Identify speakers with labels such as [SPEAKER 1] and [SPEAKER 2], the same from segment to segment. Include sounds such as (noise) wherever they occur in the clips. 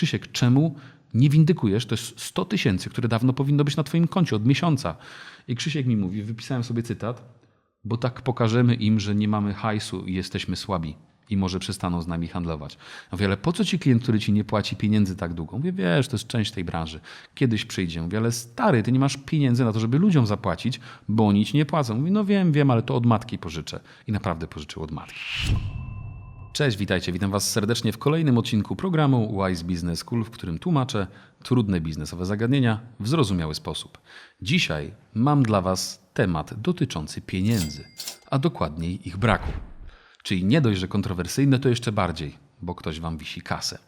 [SPEAKER 1] Krzysiek, czemu nie windykujesz? To jest 100 tysięcy, które dawno powinno być na twoim koncie od miesiąca. I Krzysiek mi mówi, wypisałem sobie cytat, bo tak pokażemy im, że nie mamy hajsu i jesteśmy słabi i może przestaną z nami handlować. Ja mówię, ale po co ci klient, który ci nie płaci pieniędzy tak długo? Mówię, wiesz, to jest część tej branży. Kiedyś przyjdzie. Mówię, ale stary, ty nie masz pieniędzy na to, żeby ludziom zapłacić, bo oni ci nie płacą. Mówi, no wiem, wiem, ale to od matki pożyczę. I naprawdę pożyczył od matki. Cześć, witajcie. Witam Was serdecznie w kolejnym odcinku programu Wise Business School, w którym tłumaczę trudne biznesowe zagadnienia w zrozumiały sposób. Dzisiaj mam dla Was temat dotyczący pieniędzy, a dokładniej ich braku. Czyli nie dość, że kontrowersyjne, to jeszcze bardziej, bo ktoś Wam wisi kasę.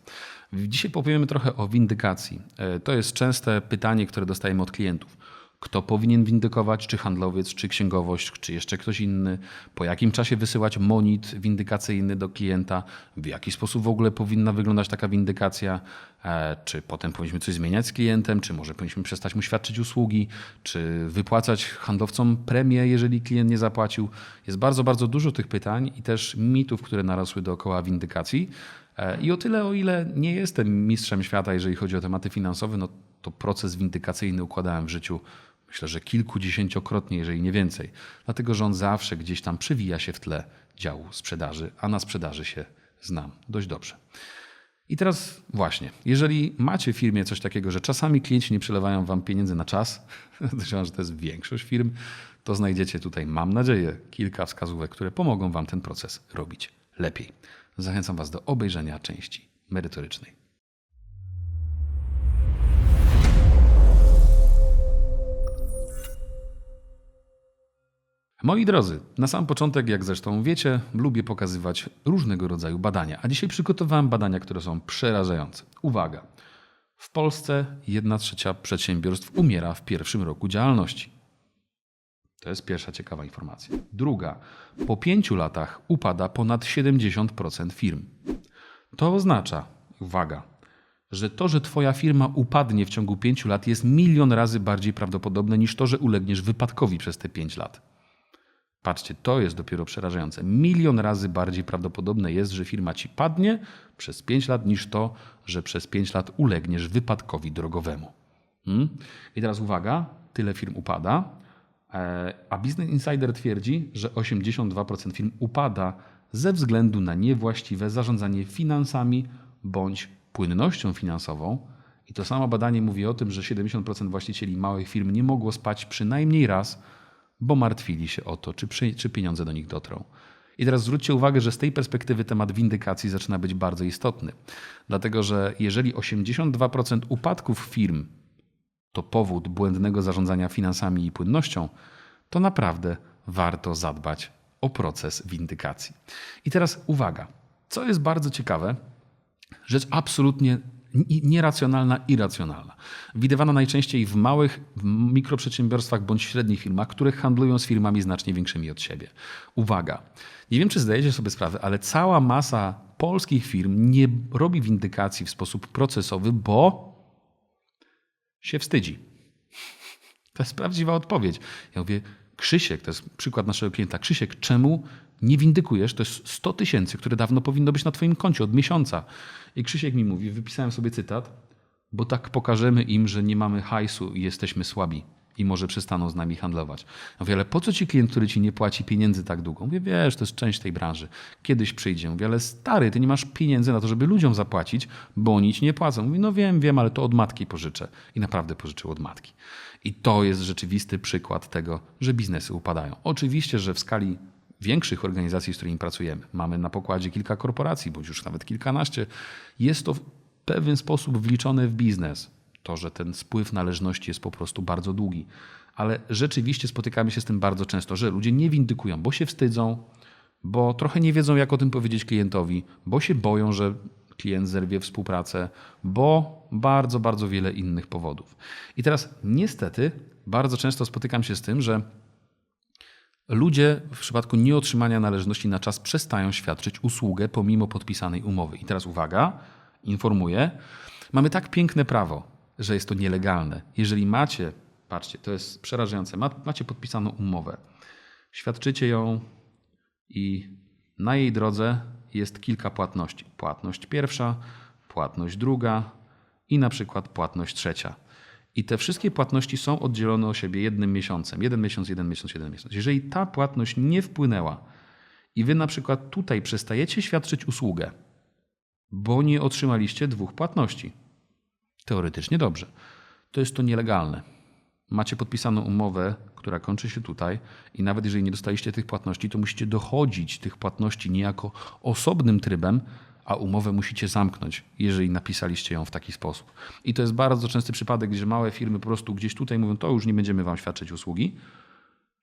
[SPEAKER 1] Dzisiaj powiemy trochę o windykacji. E, To jest częste pytanie, które dostajemy od klientów. Kto powinien windykować, czy handlowiec, czy księgowość, czy jeszcze ktoś inny? Po jakim czasie wysyłać monit windykacyjny do klienta? W jaki sposób w ogóle powinna wyglądać taka windykacja? E, Czy potem powinniśmy coś zmieniać z klientem? Czy może powinniśmy przestać mu świadczyć usługi? Czy wypłacać handlowcom premię, jeżeli klient nie zapłacił? Jest bardzo, bardzo dużo tych pytań i też mitów, które narosły dookoła windykacji. E, I o tyle, o ile nie jestem mistrzem świata, jeżeli chodzi o tematy finansowe, no to proces windykacyjny układałem w życiu myślę, że kilkudziesięciokrotnie, jeżeli nie więcej. Dlatego, że on zawsze gdzieś tam przewija się w tle działu sprzedaży, a na sprzedaży się znam dość dobrze. I teraz właśnie, jeżeli macie w firmie coś takiego, że czasami klienci nie przelewają wam pieniędzy na czas, (laughs) myślę, że to jest większość firm, to znajdziecie tutaj, mam nadzieję, kilka wskazówek, które pomogą wam ten proces robić lepiej. Zachęcam was do obejrzenia części merytorycznej. Moi drodzy, na sam początek, jak zresztą wiecie, lubię pokazywać różnego rodzaju badania, a dzisiaj przygotowałem badania, które są przerażające. Uwaga! W Polsce 1 trzecia przedsiębiorstw umiera w pierwszym roku działalności. To jest pierwsza ciekawa informacja. Druga, po pięciu latach upada ponad 70% firm. To oznacza, uwaga, że to, że Twoja firma upadnie w ciągu pięciu lat, jest milion razy bardziej prawdopodobne niż to, że ulegniesz wypadkowi przez te pięć lat. Patrzcie, to jest dopiero przerażające. Milion razy bardziej prawdopodobne jest, że firma ci padnie przez 5 lat, niż to, że przez 5 lat ulegniesz wypadkowi drogowemu. Hmm? I teraz uwaga, tyle firm upada, e, a Business Insider twierdzi, że 82% firm upada ze względu na niewłaściwe zarządzanie finansami bądź płynnością finansową. I to samo badanie mówi o tym, że 70% właścicieli małych firm nie mogło spać przynajmniej raz bo martwili się o to, czy, przy, czy pieniądze do nich dotrą. I teraz zwróćcie uwagę, że z tej perspektywy temat windykacji zaczyna być bardzo istotny. Dlatego, że jeżeli 82% upadków firm to powód błędnego zarządzania finansami i płynnością, to naprawdę warto zadbać o proces windykacji. I teraz uwaga, co jest bardzo ciekawe, rzecz absolutnie nieracjonalna, irracjonalna. Widywana najczęściej w małych mikroprzedsiębiorstwach bądź średnich firmach, które handlują z firmami znacznie większymi od siebie. Uwaga, nie wiem czy zdajecie sobie sprawę, ale cała masa polskich firm nie robi windykacji w sposób procesowy, bo się wstydzi. To jest prawdziwa odpowiedź. Ja mówię, Krzysiek, to jest przykład naszego klienta. Krzysiek, czemu nie windykujesz? To jest 100 tysięcy, które dawno powinno być na Twoim koncie od miesiąca. I Krzysiek mi mówi, wypisałem sobie cytat, bo tak pokażemy im, że nie mamy hajsu i jesteśmy słabi i może przestaną z nami handlować. Ja mówię, ale po co ci klient, który ci nie płaci pieniędzy tak długo? Mówię, wiesz, to jest część tej branży. Kiedyś przyjdzie. Mówię, ale stary, ty nie masz pieniędzy na to, żeby ludziom zapłacić, bo oni ci nie płacą. Mówi, no wiem, wiem, ale to od matki pożyczę. I naprawdę pożyczył od matki. I to jest rzeczywisty przykład tego, że biznesy upadają. Oczywiście, że w skali większych organizacji, z którymi pracujemy, mamy na pokładzie kilka korporacji, bądź już nawet kilkanaście, jest to w pewien sposób wliczone w biznes. To, że ten spływ należności jest po prostu bardzo długi. Ale rzeczywiście spotykamy się z tym bardzo często, że ludzie nie windykują, bo się wstydzą, bo trochę nie wiedzą, jak o tym powiedzieć klientowi, bo się boją, że klient zerwie współpracę, bo bardzo, bardzo wiele innych powodów. I teraz niestety bardzo często spotykam się z tym, że ludzie w przypadku nieotrzymania należności na czas przestają świadczyć usługę pomimo podpisanej umowy. I teraz uwaga, informuję, mamy tak piękne prawo, że jest to nielegalne. Jeżeli macie, patrzcie, to jest przerażające, macie podpisaną umowę, świadczycie ją i na jej drodze jest kilka płatności. Płatność pierwsza, płatność druga, i na przykład płatność trzecia. I te wszystkie płatności są oddzielone od siebie jednym miesiącem. Jeden miesiąc, jeden miesiąc, jeden miesiąc. Jeżeli ta płatność nie wpłynęła i wy na przykład tutaj przestajecie świadczyć usługę, bo nie otrzymaliście dwóch płatności, teoretycznie dobrze, to jest to nielegalne. Macie podpisaną umowę, która kończy się tutaj, i nawet jeżeli nie dostaliście tych płatności, to musicie dochodzić tych płatności niejako osobnym trybem, a umowę musicie zamknąć, jeżeli napisaliście ją w taki sposób. I to jest bardzo częsty przypadek, gdzie małe firmy po prostu gdzieś tutaj mówią, to już nie będziemy wam świadczyć usługi,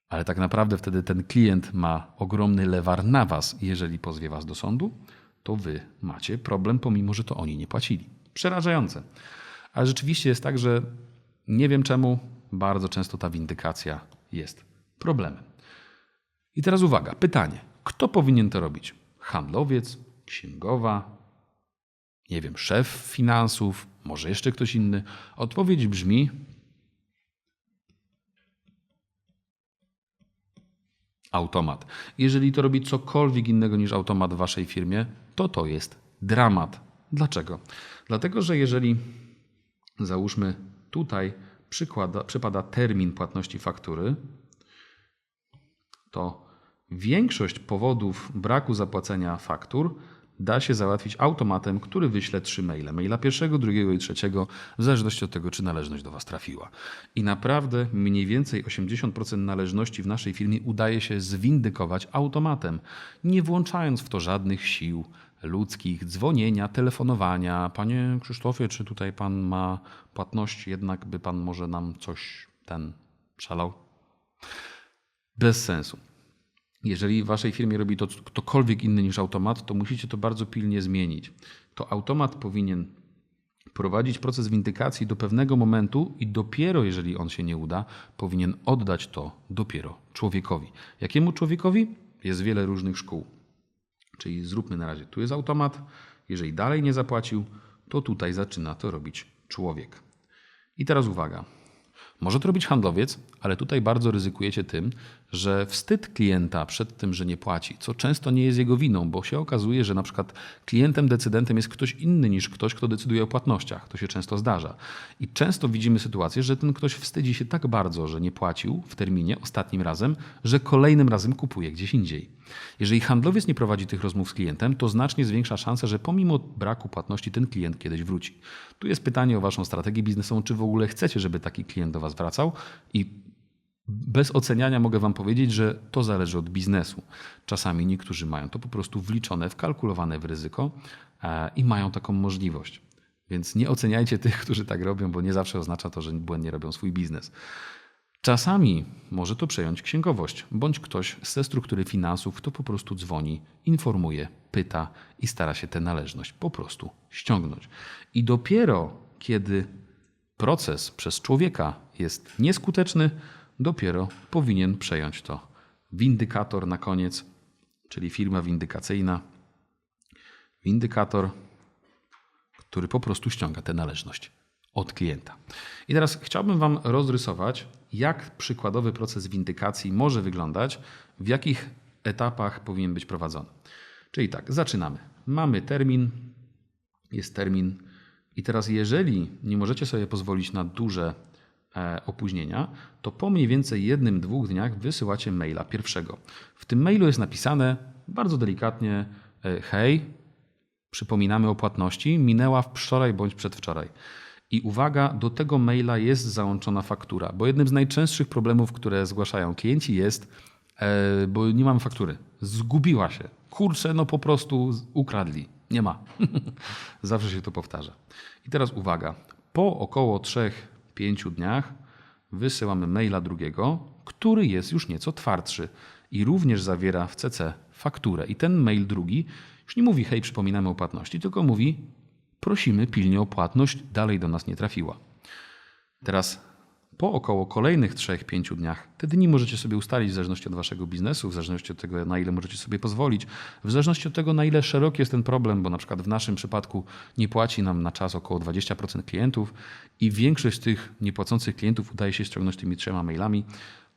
[SPEAKER 1] ale tak naprawdę wtedy ten klient ma ogromny lewar na was. Jeżeli pozwie was do sądu, to wy macie problem, pomimo że to oni nie płacili. Przerażające. Ale rzeczywiście jest tak, że nie wiem czemu, bardzo często ta windykacja jest problemem. I teraz uwaga, pytanie. Kto powinien to robić? Handlowiec, księgowa, nie wiem, szef finansów, może jeszcze ktoś inny? Odpowiedź brzmi: automat. Jeżeli to robi cokolwiek innego niż automat w waszej firmie, to to jest dramat. Dlaczego? Dlatego, że jeżeli załóżmy tutaj przykłada, przypada termin płatności faktury, to większość powodów braku zapłacenia faktur da się załatwić automatem, który wyśle trzy maile. Maila pierwszego, drugiego i trzeciego, w zależności od tego, czy należność do Was trafiła. I naprawdę mniej więcej 80% należności w naszej firmie udaje się zwindykować automatem, nie włączając w to żadnych sił ludzkich, dzwonienia, telefonowania. Panie Krzysztofie, czy tutaj Pan ma płatność, jednak by Pan może nam coś ten szalał? Bez sensu. Jeżeli w waszej firmie robi to ktokolwiek inny niż automat, to musicie to bardzo pilnie zmienić. To automat powinien prowadzić proces windykacji do pewnego momentu i dopiero jeżeli on się nie uda, powinien oddać to dopiero człowiekowi. Jakiemu człowiekowi? Jest wiele różnych szkół. Czyli zróbmy na razie, tu jest automat. Jeżeli dalej nie zapłacił, to tutaj zaczyna to robić człowiek. I teraz uwaga. Może to robić handlowiec, ale tutaj bardzo ryzykujecie tym, że wstyd klienta przed tym, że nie płaci, co często nie jest jego winą, bo się okazuje, że na przykład klientem, decydentem jest ktoś inny niż ktoś, kto decyduje o płatnościach. To się często zdarza. I często widzimy sytuację, że ten ktoś wstydzi się tak bardzo, że nie płacił w terminie ostatnim razem, że kolejnym razem kupuje gdzieś indziej. Jeżeli handlowiec nie prowadzi tych rozmów z klientem, to znacznie zwiększa szansę, że pomimo braku płatności ten klient kiedyś wróci. Tu jest pytanie o Waszą strategię biznesową, czy w ogóle chcecie, żeby taki klient do Was wracał i bez oceniania mogę Wam powiedzieć, że to zależy od biznesu. Czasami niektórzy mają to po prostu wliczone, wkalkulowane w ryzyko e, i mają taką możliwość. Więc nie oceniajcie tych, którzy tak robią, bo nie zawsze oznacza to, że błędnie robią swój biznes. Czasami może to przejąć księgowość, bądź ktoś ze struktury finansów, kto po prostu dzwoni, informuje, pyta i stara się tę należność po prostu ściągnąć. I dopiero kiedy proces przez człowieka jest nieskuteczny, dopiero powinien przejąć to windykator na koniec, czyli firma windykacyjna. Windykator, który po prostu ściąga tę należność od klienta. I teraz chciałbym Wam rozrysować, jak przykładowy proces windykacji może wyglądać, w jakich etapach powinien być prowadzony. Czyli tak, zaczynamy. Mamy termin, jest termin, i teraz, jeżeli nie możecie sobie pozwolić na duże opóźnienia, to po mniej więcej jednym, dwóch dniach wysyłacie maila pierwszego. W tym mailu jest napisane bardzo delikatnie: e, Hej, przypominamy o płatności, minęła wczoraj bądź przedwczoraj. I uwaga, do tego maila jest załączona faktura, bo jednym z najczęstszych problemów, które zgłaszają klienci jest, e, bo nie mamy faktury. Zgubiła się. Kurczę, no po prostu ukradli. Nie ma. (laughs) Zawsze się to powtarza. I teraz uwaga. Po około 3-5 dniach wysyłamy maila drugiego, który jest już nieco twardszy i również zawiera w CC fakturę. I ten mail drugi już nie mówi, hej, przypominamy o płatności, tylko mówi, prosimy pilnie o płatność, dalej do nas nie trafiła. Teraz po około kolejnych 3-5 dniach te dni możecie sobie ustalić w zależności od waszego biznesu, w zależności od tego, na ile możecie sobie pozwolić, w zależności od tego, na ile szeroki jest ten problem, bo na przykład w naszym przypadku nie płaci nam na czas około 20% klientów i większość z tych niepłacących klientów udaje się ściągnąć tymi trzema mailami.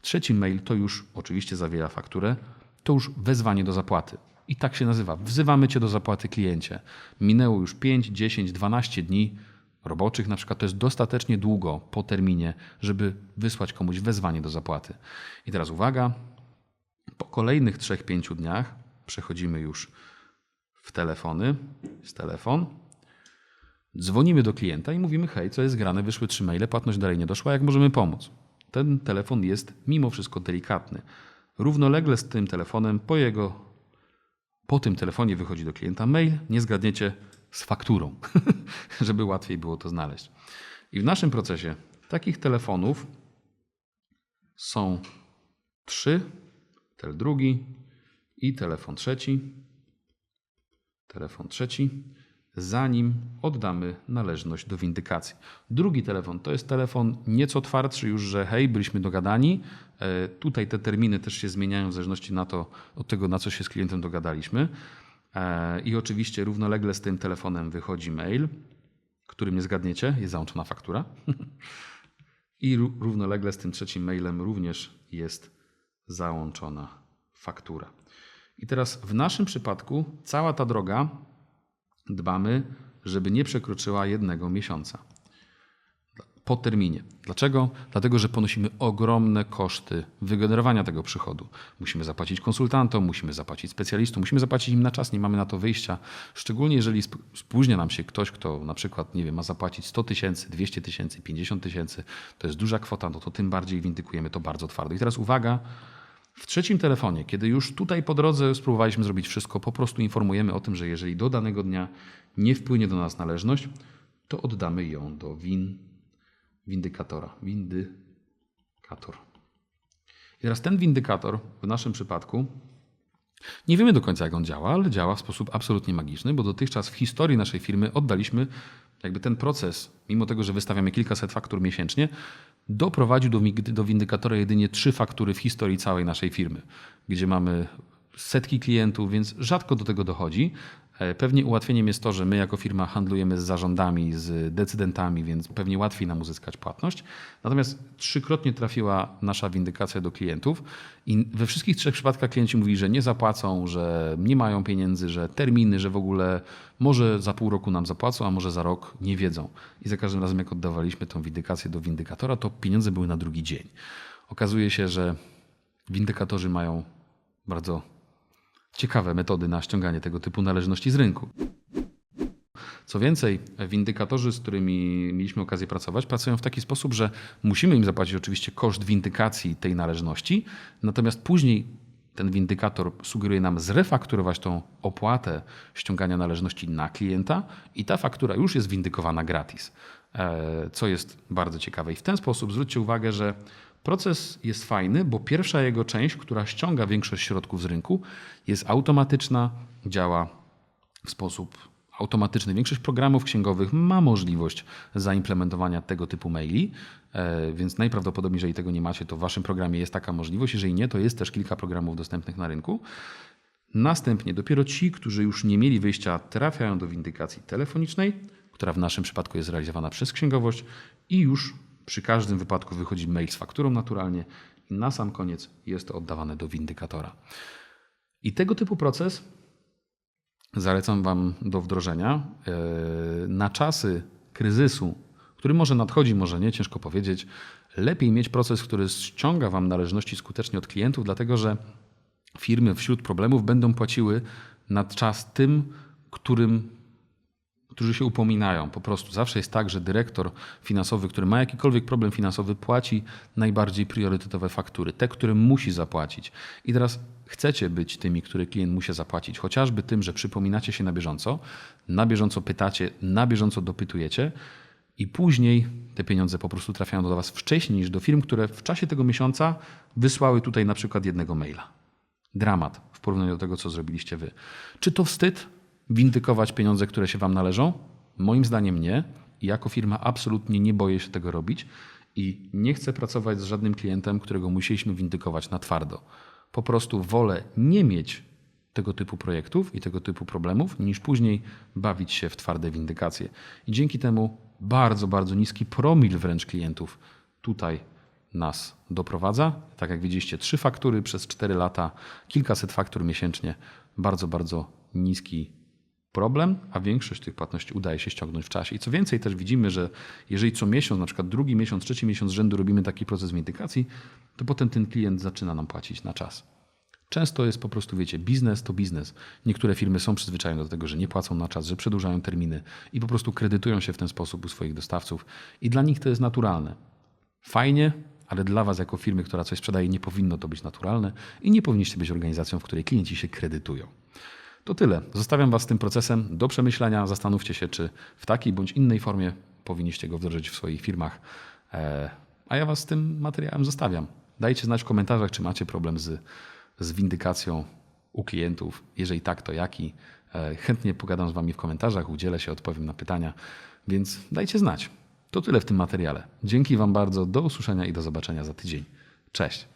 [SPEAKER 1] Trzeci mail to już oczywiście zawiera fakturę, to już wezwanie do zapłaty. I tak się nazywa. Wzywamy cię do zapłaty kliencie. Minęło już 5, 10, 12 dni. Roboczych, na przykład, to jest dostatecznie długo po terminie, żeby wysłać komuś wezwanie do zapłaty. I teraz uwaga, po kolejnych 3-5 dniach przechodzimy już w telefony, z telefon, dzwonimy do klienta i mówimy: Hej, co jest grane? Wyszły trzy maile, płatność dalej nie doszła, jak możemy pomóc? Ten telefon jest mimo wszystko delikatny. Równolegle z tym telefonem, po jego, po tym telefonie wychodzi do klienta mail, nie zgadniecie, z fakturą, (laughs) żeby łatwiej było to znaleźć. I w naszym procesie takich telefonów są trzy, tel drugi i telefon trzeci. Telefon trzeci, zanim oddamy należność do windykacji. Drugi telefon to jest telefon nieco twardszy już, że hej, byliśmy dogadani. E, Tutaj te terminy też się zmieniają w zależności na to, od tego, na co się z klientem dogadaliśmy. E, I oczywiście równolegle z tym telefonem wychodzi mail, którym nie zgadniecie, jest załączona faktura. (laughs) I ró- równolegle z tym trzecim mailem również jest załączona faktura. I teraz w naszym przypadku cała ta droga dbamy, żeby nie przekroczyła jednego miesiąca po terminie. Dlaczego? Dlatego, że ponosimy ogromne koszty wygenerowania tego przychodu. Musimy zapłacić konsultantom, musimy zapłacić specjalistom, musimy zapłacić im na czas, nie mamy na to wyjścia. Szczególnie jeżeli sp- spóźnia nam się ktoś, kto na przykład, nie wiem, ma zapłacić 100 tysięcy, 200 tysięcy, 50 tysięcy, to jest duża kwota, no to tym bardziej windykujemy to bardzo twardo. I teraz uwaga, w trzecim telefonie, kiedy już tutaj po drodze spróbowaliśmy zrobić wszystko, po prostu informujemy o tym, że jeżeli do danego dnia nie wpłynie do nas należność, to oddamy ją do win, windykatora. Windykator. I teraz ten windykator w naszym przypadku nie wiemy do końca, jak on działa, ale działa w sposób absolutnie magiczny, bo dotychczas w historii naszej firmy oddaliśmy jakby ten proces, mimo tego, że wystawiamy kilkaset faktur miesięcznie, doprowadził do, do windykatora jedynie trzy faktury w historii całej naszej firmy, gdzie mamy setki klientów, więc rzadko do tego dochodzi. E, Pewnie ułatwieniem jest to, że my jako firma handlujemy z zarządami, z decydentami, więc pewnie łatwiej nam uzyskać płatność. Natomiast trzykrotnie trafiła nasza windykacja do klientów i we wszystkich trzech przypadkach klienci mówili, że nie zapłacą, że nie mają pieniędzy, że terminy, że w ogóle może za pół roku nam zapłacą, a może za rok nie wiedzą. I za każdym razem, jak oddawaliśmy tą windykację do windykatora, to pieniądze były na drugi dzień. Okazuje się, że windykatorzy mają bardzo ciekawe metody na ściąganie tego typu należności z rynku. Co więcej, windykatorzy, z którymi mieliśmy okazję pracować, pracują w taki sposób, że musimy im zapłacić oczywiście koszt windykacji tej należności, natomiast później ten windykator sugeruje nam zrefakturować tą opłatę ściągania należności na klienta i ta faktura już jest windykowana gratis, e, co jest bardzo ciekawe. I w ten sposób zwróćcie uwagę, że proces jest fajny, bo pierwsza jego część, która ściąga większość środków z rynku, jest automatyczna, działa w sposób automatyczny. Większość programów księgowych ma możliwość zaimplementowania tego typu maili, e, więc najprawdopodobniej, jeżeli tego nie macie, to w waszym programie jest taka możliwość. Jeżeli nie, to jest też kilka programów dostępnych na rynku. Następnie dopiero ci, którzy już nie mieli wyjścia, trafiają do windykacji telefonicznej, która w naszym przypadku jest realizowana przez księgowość i już przy każdym wypadku wychodzi mail z fakturą naturalnie i na sam koniec jest to oddawane do windykatora. I tego typu proces zalecam Wam do wdrożenia e, na czasy kryzysu, który może nadchodzi, może nie, ciężko powiedzieć. Lepiej mieć proces, który ściąga Wam należności skutecznie od klientów, dlatego że firmy wśród problemów będą płaciły na czas tym, którym którzy się upominają. Po prostu zawsze jest tak, że dyrektor finansowy, który ma jakikolwiek problem finansowy, płaci najbardziej priorytetowe faktury, te, które musi zapłacić. I teraz chcecie być tymi, które klient musi zapłacić, chociażby tym, że przypominacie się na bieżąco, na bieżąco pytacie, na bieżąco dopytujecie. I później te pieniądze po prostu trafiają do Was wcześniej niż do firm, które w czasie tego miesiąca wysłały tutaj na przykład jednego maila. Dramat w porównaniu do tego, co zrobiliście Wy. Czy to wstyd windykować pieniądze, które się Wam należą? Moim zdaniem nie. I jako firma absolutnie nie boję się tego robić i nie chcę pracować z żadnym klientem, którego musieliśmy windykować na twardo. Po prostu wolę nie mieć tego typu projektów i tego typu problemów, niż później bawić się w twarde windykacje. I dzięki temu bardzo, bardzo niski promil wręcz klientów tutaj nas doprowadza. Tak jak widzieliście, trzy faktury przez 4 lata, kilkaset faktur miesięcznie, bardzo, bardzo niski problem, a większość tych płatności udaje się ściągnąć w czasie. I co więcej, też widzimy, że jeżeli co miesiąc, na przykład drugi miesiąc, trzeci miesiąc rzędu robimy taki proces windykacji, to potem ten klient zaczyna nam płacić na czas. Często jest po prostu, wiecie, biznes to biznes. Niektóre firmy są przyzwyczajone do tego, że nie płacą na czas, że przedłużają terminy i po prostu kredytują się w ten sposób u swoich dostawców i dla nich to jest naturalne. Fajnie, ale dla Was jako firmy, która coś sprzedaje, nie powinno to być naturalne i nie powinniście być organizacją, w której klienci się kredytują. To tyle. Zostawiam Was z tym procesem do przemyślenia. Zastanówcie się, czy w takiej bądź innej formie powinniście go wdrożyć w swoich firmach. E, A ja Was z tym materiałem zostawiam. Dajcie znać w komentarzach, czy macie problem z, z windykacją u klientów. Jeżeli tak, to jaki? E, Chętnie pogadam z Wami w komentarzach, udzielę się, odpowiem na pytania, więc dajcie znać. To tyle w tym materiale. Dzięki Wam bardzo, do usłyszenia i do zobaczenia za tydzień. Cześć.